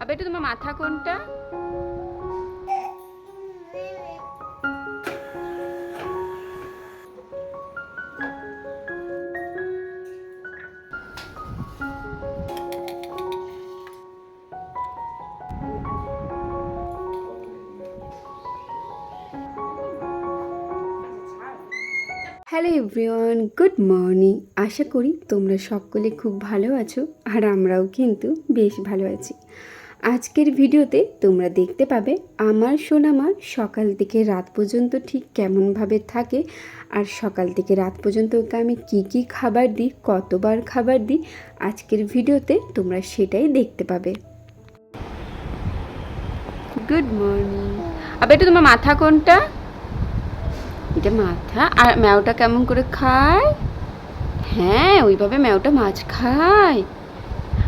আবার একটু তোমার মাথা কোনটা? হ্যালো এভরিওয়ান গুড মর্নিং আশা করি তোমরা সকলে খুব ভালো আছো, আর আমরাও কিন্তু বেশ ভালো আছি। আজকের ভিডিওতে তোমরা দেখতে পাবে আমার সোনামা সকাল থেকে রাত পর্যন্ত ঠিক কেমনভাবে থাকে আর সকাল থেকে রাত পর্যন্ত ওকে আমি কি কি খাবার দিই, কতবার খাবার দিই, আজকের ভিডিওতে তোমরা সেটাই দেখতে পাবে। গুড মর্নিং আবার একটু তোমার মাথা কোনটা? এটা মাথা। আর ম্যাওটা কেমন করে খায়? হ্যাঁ ওইভাবে ম্যাওটা মাছ খায়।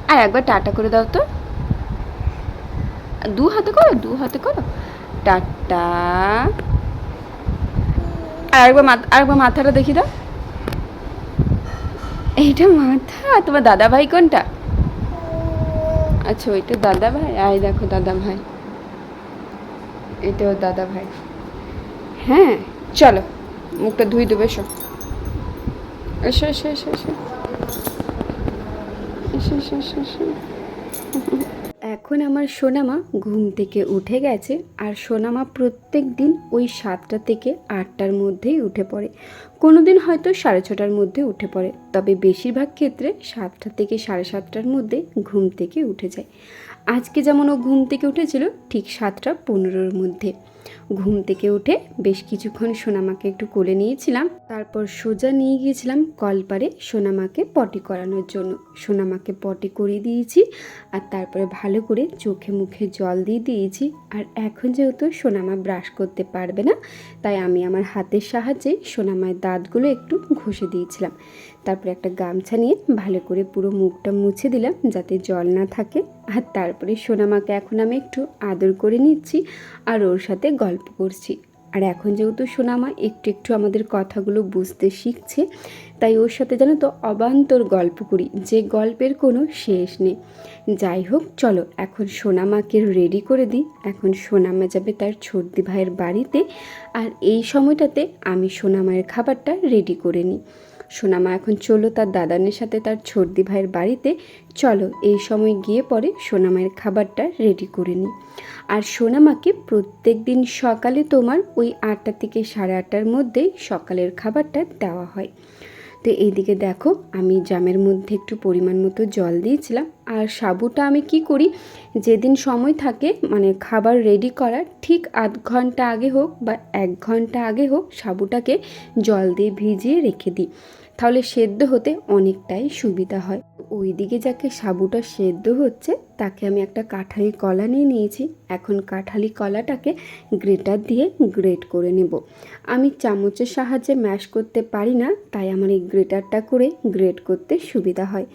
আর একবার টাটা করে দাও তো। দু হাতে করো, দু হাতে করো। টাটা। আর একবার মাথা আরেকবার মাথাটা দেখি দাও। এইটা মাথা, তোমার দাদা ভাই কোনটা? আচ্ছা ওইটা দাদা ভাই আয় দেখো দাদা ভাই এটাও দাদা ভাই হ্যাঁ চলো, মুখটা ধুই দেবো, এসো। এসো এসো এসো এসো। এসো এসো এসো এসো। এখন আমার সোনামা ঘুম থেকে উঠে গেছে আর সোনামা প্রত্যেক দিন ওই সাতটা থেকে আটটার মধ্যেই উঠে পড়ে। কোনো দিন হয়তো সাড়ে ছটার মধ্যে উঠে পড়ে, তবে বেশিরভাগ ক্ষেত্রে সাতটা থেকে সাড়ে সাতটার মধ্যে ঘুম থেকে উঠে যায়। আজকে যেমন ও ঘুম থেকে উঠেছিল, ঠিক সাতটা পনেরোর মধ্যে। ঘুম থেকে উঠে বেশ কিছুক্ষণ সোনামাকে একটু কোলে নিয়েছিলাম। তারপর সোজা নিয়ে গিয়েছিলাম কলপারে সোনামাকে পটি করানোর জন্য। সোনামাকে পটি করিয়ে দিয়েছি আর তারপরে ভালো করে চোখে মুখে জল দিয়ে দিয়েছি। আর এখন যেহেতু সোনামা ব্রাশ করতে পারবে না, তাই আমি আমার হাতের সাহায্যে সোনামায়ের দাঁতগুলো একটু ঘষে দিয়েছিলাম। তারপরে একটা গামছা নিয়ে ভালো করে পুরো মুখটা মুছে দিলাম যাতে জল না থাকে। আর তারপরে সোনামাকে এখন আমি একটু আদর করে নিচ্ছি আর ওর সাথে গল্প করছি। আর এখন যেহেতু সোনামা একটু একটু আমাদের কথাগুলো বুঝতে শিখছে, তাই ওর সাথে যেন তো অবান্তর গল্প করি, যে গল্পের কোনো শেষ নেই। যাই হোক, চলো, এখন সোনামাকে রেডি করে দিই। এখন সোনামা যাবে তার ছর্দি ভাইয়ের বাড়িতে। আর এই সময়টাতে আমি সোনামায়ের খাবারটা রেডি করে নিই। সোনামা এখন চলো তার দাদানের সাথে তার ছর্দি ভাইয়ের বাড়িতে। চলো, এই সময় গিয়ে পরে সোনামায়ের খাবারটা রেডি করে নিই। আর সোনামাকে প্রত্যেক দিন সকালে তোমার ওই আটটা থেকে সাড়ে আটটার মধ্যেই সকালের খাবারটা দেওয়া হয়। তো এইদিকে দেখো, আমি জামের মধ্যে একটু পরিমাণ মতো জল দিয়েছিলাম। আর সাবুটা আমি কি করি, যেদিন সময় থাকে মানে খাবার রেডি করার ঠিক আধ ঘণ্টা আগে হোক বা এক ঘণ্টা আগে হোক, সাবুটাকে জল দিয়ে ভিজিয়ে রেখে দিই। তাহলে সেদ্ধ হতে অনেকটাই সুবিধা হয়। ওই দিকে যাকে সাবুটা সেদ্ধ হচ্ছে, তাকে আমি একটা কাঁঠালি কলা নিয়ে নিয়েছি। এখন কাঁঠালি কলাটাকে গ্রেটার দিয়ে গ্রেট করে নেব। আমি চামচের সাহায্যে ম্যাশ করতে পারি না, তাই আমার এই গ্রেটারটা করে গ্রেট করতে সুবিধা হয়।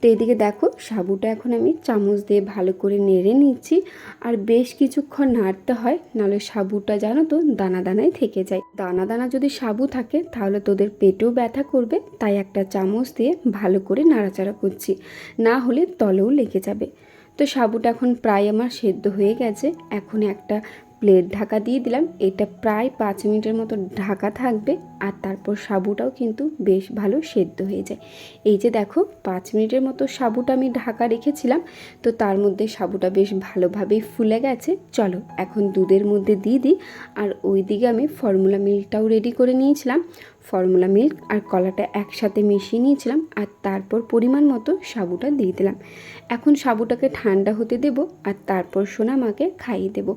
তো এদিকে দেখো সাবুটা এখন আমি চামচ দিয়ে ভালো করে নেড়ে নিচ্ছি। আর বেশ কিছুক্ষণ নাড়তে হয়, নাহলে সাবুটা জানো তো দানা দানায় থেকে যায়। দানা দানা যদি সাবু থাকে, তাহলে তোদের পেটেও ব্যথা করবে, তাই একটা চামচ দিয়ে ভালো করে নাড়াচাড়া করছি। না হলে তলেও লেগে যাবে। তো সাবুটা এখন প্রায় আমার সেদ্ধ হয়ে গেছে। এখন একটা প্লেট ঢাকা দিয়ে দিলাম। এটা প্রায় পাঁচ মিনিটের মতো ঢাকা থাকবে আর তারপর সাবুটাও কিন্তু বেশ ভালো সেদ্ধ হয়ে যায়। এই যে দেখো, পাঁচ মিনিটের মতো সাবুটা আমি ঢাকা রেখেছিলাম। তো তার মধ্যে সাবুটা বেশ ভালোভাবেই ফুলে গেছে। চলো এখন দুধের মধ্যে দিয়ে দিই। আর ওই দিকে আমি ফর্মুলা মিল্কটাও রেডি করে নিয়েছিলাম। ফর্মুলা মিল্ক আর কলাটা একসাথে মিশিয়ে নিয়েছিলাম আর তারপর পরিমাণ মতো সাবুটা দিয়ে দিলাম। এখন সাবুটাকে ঠান্ডা হতে দেব আর তারপর সোনামাকে খাইয়ে দেব।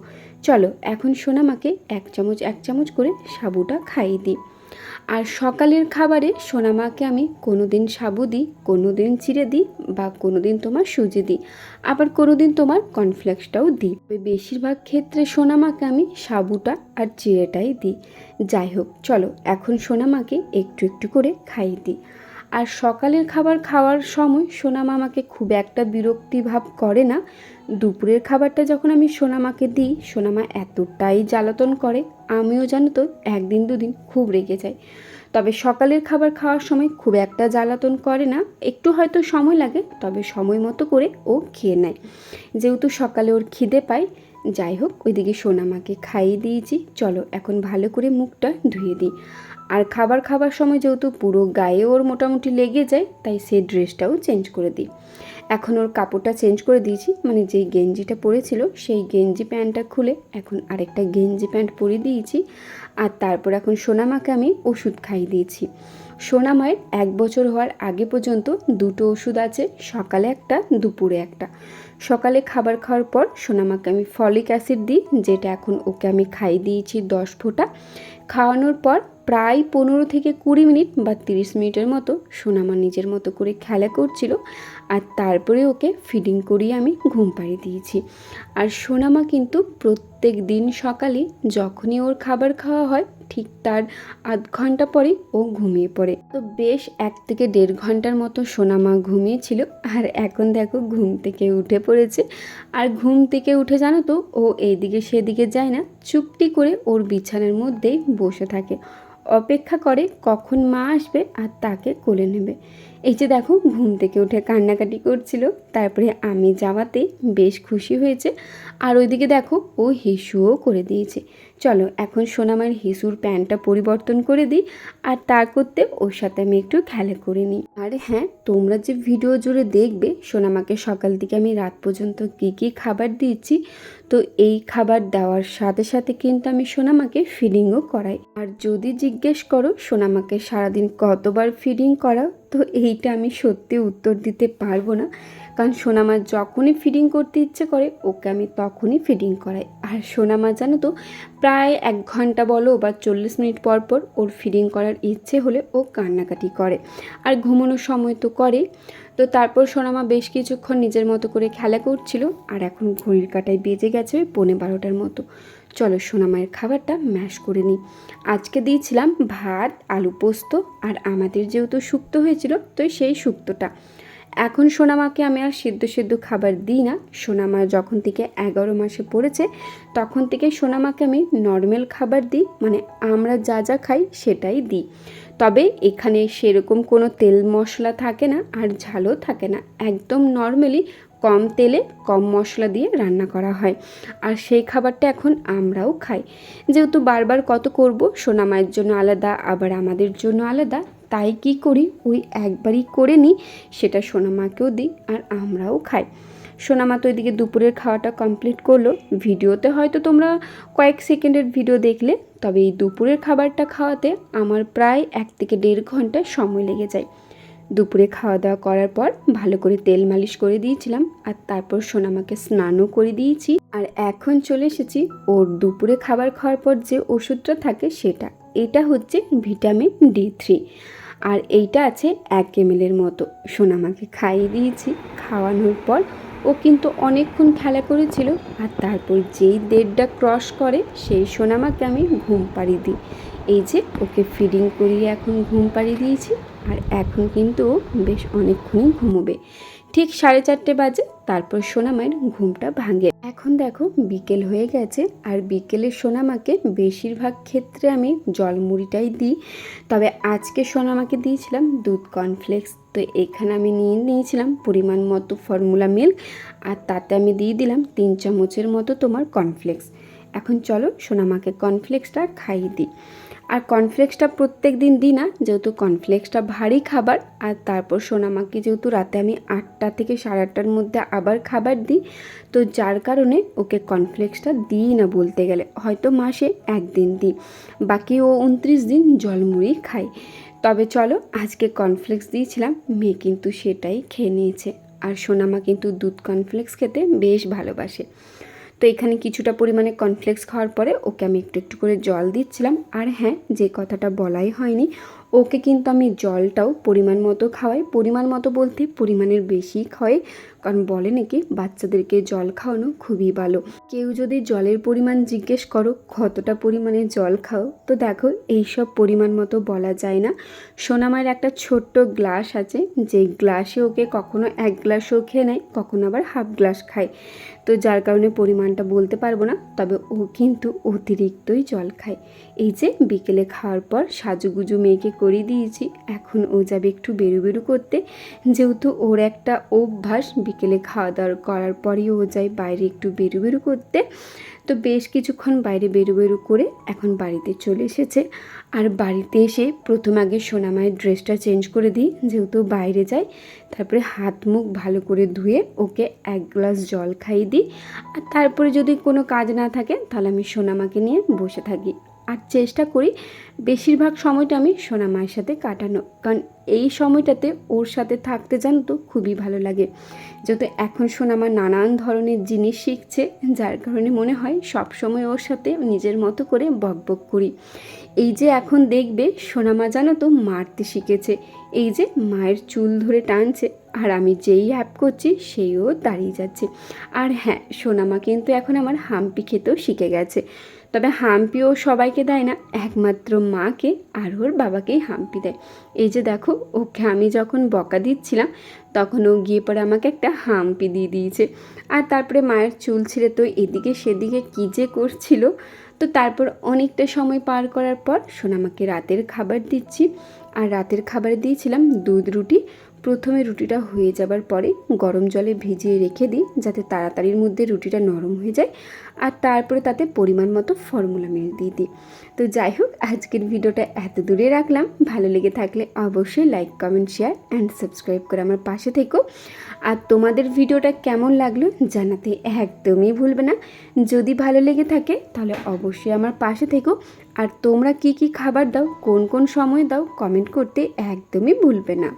চলো, এখন সোনামাকে এক চামচ এক চামচ করে সাবুটা খাইয়ে দিই। আর সকালের খাবারে সোনামাকে আমি কোনো দিন সাবু দিই কোনো দিন চিড়ে দিই বা কোনো দিন তোমার সুজি দিই। আবার কোনো দিন তোমার কর্নফ্লেক্সটাও দিই। বেশিরভাগ ক্ষেত্রে সোনামাকে আমি সাবুটা আর চিড়েটাই দিই। যাই হোক, চলো, এখন সোনামাকে একটু একটু করে খাইয়ে দিই। আর সকালের খাবার খাওয়ার সময় সোনামা আমাকে খুব একটা বিরক্তি ভাব করে না। দুপুরের খাবারটা যখন আমি সোনামাকে দিই সোনামা এতটাই জ্বালাতন করে, আমিও জানো তো, একদিন দুদিন খুব রেগে যাই তবে সকালের খাবার খাওয়ার সময় খুব একটা জ্বালাতন করে না। একটু হয়তো সময় লাগে, তবে সময় মতো করে ও খেয়ে নেয়। যেহেতু সকালে ওর খিদে পায়, যাই হোক, ওইদিকে সোনামাকে খাইয়ে দিয়েছি। চলো, এখন ভালো করে মুখটা ধুয়ে দিই। আর খাবার খাবার সময় যেহেতু পুরো গায়ে ওর মোটামুটি লেগে যায়, তাই সে ড্রেসটাও চেঞ্জ করে দিই। এখন ওর কাপড়টা চেঞ্জ করে দিয়েছি মানে যেই গেঞ্জিটা পরেছিল, সেই গেঞ্জি প্যান্টটা খুলে এখন আরেকটা গেঞ্জি প্যান্ট পরে দিয়েছি। আর তারপর এখন সোনামাকে আমি ওষুধ খাইয়ে দিয়েছি। সোনামায়ের এক বছর হওয়ার আগে পর্যন্ত দুটো ওষুধ আছে, সকালে একটা, দুপুরে একটা। সকালে খাবার খাওয়ার পর সোনামাকে আমি ফলিক অ্যাসিড দিই, যেটা এখন ওকে আমি খাইয়ে দিয়েছি দশ ফোঁটা। খাওয়ানোর পর প্রায় পনেরো থেকে কুড়ি মিনিট বা তিরিশ মিনিটের মতো সোনামা নিজের মতো করে খেলা করছিল আর তারপরে ওকে ফিডিং করিয়ে আমি ঘুম পাড়িয়ে দিয়েছি। আর সোনামা কিন্তু প্রত্যেক দিন সকালে যখনই ওর খাবার খাওয়া হয়, ঠিক তার আধ ঘণ্টা পরেই ও ঘুমিয়ে পড়ে। তো বেশ এক থেকে দেড় ঘণ্টার মতো সোনামা ঘুমিয়েছিল আর এখন দেখো ঘুম থেকে উঠে পড়েছে। আর ঘুম থেকে উঠে জানো তো ও এইদিকে সেদিকে যায় না, চুপটি করে ওর বিছানার মধ্যেই বসে থাকে। অপেক্ষা করে কখন মা আসবে আর তাকে কোলে নেবে। এই যে দেখো, ঘুম থেকে উঠে কান্নাকাটি করছিল। তারপরে আমি যাওয়াতে বেশ খুশি হয়েছে। আর ওইদিকে দেখো, ও হিসুও করে দিয়েছে। চলো এখন সোনামার হিসুর প্যান্টটা পরিবর্তন করে দিই আর তার করতে ওর সাথে আমি একটু খেলা করে নিই। আরে হ্যাঁ তোমরা যে ভিডিও জুড়ে দেখবে সোনামাকে সকাল থেকে আমি রাত পর্যন্ত কী কী খাবার দিয়েছি, তো এই খাবার দেওয়ার সাথে সাথে কিন্তু আমি সোনামাকে ফিডিংও করাই। আর যদি জিজ্ঞেস করো সোনামাকে সারাদিন কতবার ফিডিং করাও, তো এইটা আমি সত্যি উত্তর দিতে পারব না। কারণ সোনামা যখনই ফিডিং করতে ইচ্ছে করে, ওকে আমি তখনই ফিডিং করাই। আর সোনামা জানো তো, প্রায় এক ঘণ্টা বলো বা চল্লিশ মিনিট পর পর ওর ফিডিং করার ইচ্ছে হলে ও কান্নাকাটি করে। আর ঘুমানোর সময় তো করে। তো তারপর সোনামা বেশ কিছুক্ষণ নিজের মতো করে খেলা করছিল, আর এখন ঘড়ির কাটায় বেজে গেছে পৌনে বারোটার মতো। চলো সোনামায়ের খাবারটা ম্যাশ করে নিই। আজকে দিয়েছিলাম ভাত, আলু পোস্ত, আর আমাদের যেহেতু শুক্তো হয়েছিল, তো সেই শুক্তোটা এখন সোনামাকে আমি আর সিদ্ধ সিদ্ধ খাবার দিই না। সোনামা যখন থেকে এগারো মাসে পড়েছে, তখন থেকে সোনামাকে আমি নর্মাল খাবার দিই মানে আমরা যা যা খাই সেটাই দিই। তবে এখানে সেরকম কোনো তেল মশলা থাকে না আর ঝালও থাকে না। একদম নর্মালি কম তেলে কম মশলা দিয়ে রান্না করা হয়। আর সেই খাবারটা এখন আমরাও খাই। যেহেতু বারবার কত করব, সোনামায়ের জন্য আলাদা, আবার আমাদের জন্য আলাদা তাই কি করি? ওই একবারই করে নিই, সেটা সোনামাকেও দিই আর আমরাও খাই। সোনামা তো এদিকে দুপুরের খাওয়াটা কমপ্লিট করল। ভিডিওতে হয়তো তোমরা কয়েক সেকেন্ডের ভিডিও দেখলে, তবে এই দুপুরের খাবারটা খাওয়াতে আমার প্রায় এক থেকে দেড় ঘণ্টা সময় লেগে যায়। দুপুরে খাওয়া দাওয়া করার পর ভালো করে তেল মালিশ করে দিয়েছিলাম আর তারপর সোনামাকে স্নানও করে দিয়েছি। আর এখন চলে এসেছি ওর দুপুরে খাবার খাওয়ার পর যে ওষুধটা থাকে সেটা। এটা হচ্ছে ভিটামিন ডি থ্রি। আর এইটা আছে এক এমএলের মতো। সোনামাকে খাইয়ে দিয়েছি, খাওয়ানোর পর ও কিন্তু অনেকক্ষণ খেলা করেছিল আর তারপর যেই দেড়টা ক্রস করে সেই সোনামাকে আমি ঘুম পাড়িয়ে দিই। এই যে ওকে ফিডিং করিয়ে এখন ঘুম পাড়িয়ে দিয়েছি আর এখন কিন্তু বেশ অনেকক্ষণই ঘুমোবে। ঠিক সাড়ে চারটে বাজে, তারপর সোনামায়ের ঘুমটা ভাঙে। এখন দেখো বিকেল হয়ে গেছে আর বিকেলে সোনামাকে বেশিরভাগ ক্ষেত্রে আমি জলমুড়িটাই দিই। তবে আজকে সোনামাকে দিয়েছিলাম দুধ কর্নফ্লেক্স তো এখানে আমি নিয়ে নিয়েছিলাম পরিমাণ মতো ফর্মুলা মিল্ক আর তাতে আমি দিয়ে দিলাম তিন চামচের মতো তোমার কর্নফ্লেক্স এখন চলো সোনামাকে কর্নফ্লেক্সটা খাইয়ে দিই। আর কর্নফ্লেক্সটা প্রত্যেক দিন দিই না, যেহেতু কর্নফ্লেক্সটা ভারী খাবার, আর তারপর সোনামাকে যেহেতু রাতে আমি আটটা থেকে সাড়ে আটটার মধ্যে আবার খাবার দিই, তো যার কারণে ওকে কর্নফ্লেক্সটা দিই না বলতে গেলে, হয়তো মাসে একদিন দিই। বাকি ও উনত্রিশ দিন জলমুড়ি খায়। তবে চলো, আজকে কর্নফ্লেক্স দিয়েছিলাম, মেয়ে কিন্তু সেটাই খেয়ে নিয়েছে। আর সোনামা কিন্তু দুধ কর্নফ্লেক্স খেতে বেশ ভালোবাসে। তো এখানে কিছুটা পরিমাণে কনফ্লেক্স খাওয়ার পরে ওকে আমি একটু একটু করে জল দিচ্ছিলাম। আর হ্যাঁ যে কথাটা বলাই হয়নি, ওকে কিন্তু আমি জলটাও পরিমাণ মতো খাওয়াই। পরিমাণ মতো বলতে পরিমাণের বেশি খাওয়াই। কারণ বলে নাকি বাচ্চাদেরকে জল খাওয়ানো খুবই ভালো। কেউ যদি জলের পরিমাণ জিজ্ঞেস করো, কতটা পরিমাণে জল খাও, তো দেখো এইসব পরিমাণ মতো বলা যায় না। সোনামায়ের একটা ছোট্ট গ্লাস আছে যে গ্লাসে ওকে কখনো এক গ্লাসও খেয়ে নেয়, কখনো আবার হাফ গ্লাস খায়। তো যার কারণে পরিমাণটা বলতে পারব না, তবে ও কিন্তু অতিরিক্তই জল খায়। এই যে বিকেলে খাওয়ার পর সাজুগুজু মেয়েকে করে দিয়েছি, এখন ও যাবে একটু বেরু বেরু করতে। যেহেতু ওর একটা অভ্যাস বিকেলে খাওয়া দাওয়া করার পরেই ও যায় বাইরে একটু বেরু বেরু করতে। তো বেশ কিছুক্ষণ বাইরে বেরু বেরু করে এখন বাড়িতে চলে এসেছে। আর বাড়িতে এসে প্রথম আগে সোনামায়ের ড্রেসটা চেঞ্জ করে দিই, যেহেতু বাইরে যায়। তারপরে হাত মুখ ভালো করে ধুয়ে ওকে এক গ্লাস জল খাইয়ে দিই। আর তারপরে যদি কোনো কাজ না থাকে, তাহলে আমি সোনামাকে নিয়ে বসে থাকি। আর চেষ্টা করি বেশিরভাগ সময়টা আমি সোনা মায়ের সাথে কাটানো। কারণ এই সময়টাতে ওর সাথে থাকতে জানো তো খুবই ভালো লাগে। যেহেতু এখন সোনামা নানান ধরনের জিনিস শিখছে, যার কারণে মনে হয় সব সময় ওর সাথে নিজের মতো করে বকবক করি। এই যে এখন দেখবে সোনামা জানো তো মারতে শিখেছে। এই যে মায়ের চুল ধরে টানছে আর আমি যেই অ্যাপ করছি সেইও দাঁড়িয়ে যাচ্ছে। আর হ্যাঁ সোনামা কিন্তু এখন আমার হাম্পি খেতেও শিখে গেছে। তবে হাম্পিও সবাইকে দেয় না, একমাত্র মাকে আর ওর বাবাকেই হাম্পি দেয়। এই যে দেখো, ওকে আমি যখন বকা দিচ্ছিলাম, তখন ও গিয়ে পরে আমাকে একটা হাম্পি দিয়ে দিয়েছে। আর তারপরে মায়ের চুল ছিঁড়ে তো এদিকে সেদিকে কী যে করছিল। তো তারপর অনেকটা সময় পার করার পর সোনামাকে রাতের খাবার দিচ্ছি। আর রাতের খাবারে দিয়েছিলাম দুধ রুটি প্রথমে রুটিটা হয়ে যাবার পরে গরম জলে ভিজিয়ে রেখে দিই যাতে তাড়াতাড়ির মধ্যে রুটিটা নরম হয়ে যায় আর তারপরে তাতে পরিমাণ মতো ফর্মুলা মিল দিয়ে দিই। তো যাই হোক, আজকের ভিডিওটা এত দূরে রাখলাম। ভালো লেগে থাকলে অবশ্যই like comment share and subscribe করে আমার পাশে থেকো। আর তোমাদের ভিডিওটা কেমন লাগল জানাতে একদমই ভুলবে না। যদি ভালো লেগে থাকে তাহলে অবশ্যই আমার পাশে থেকো। আর তোমরা কি কি খাবার দাও, কোন কোন সময় দাও কমেন্ট করতে একদমই ভুলবে না।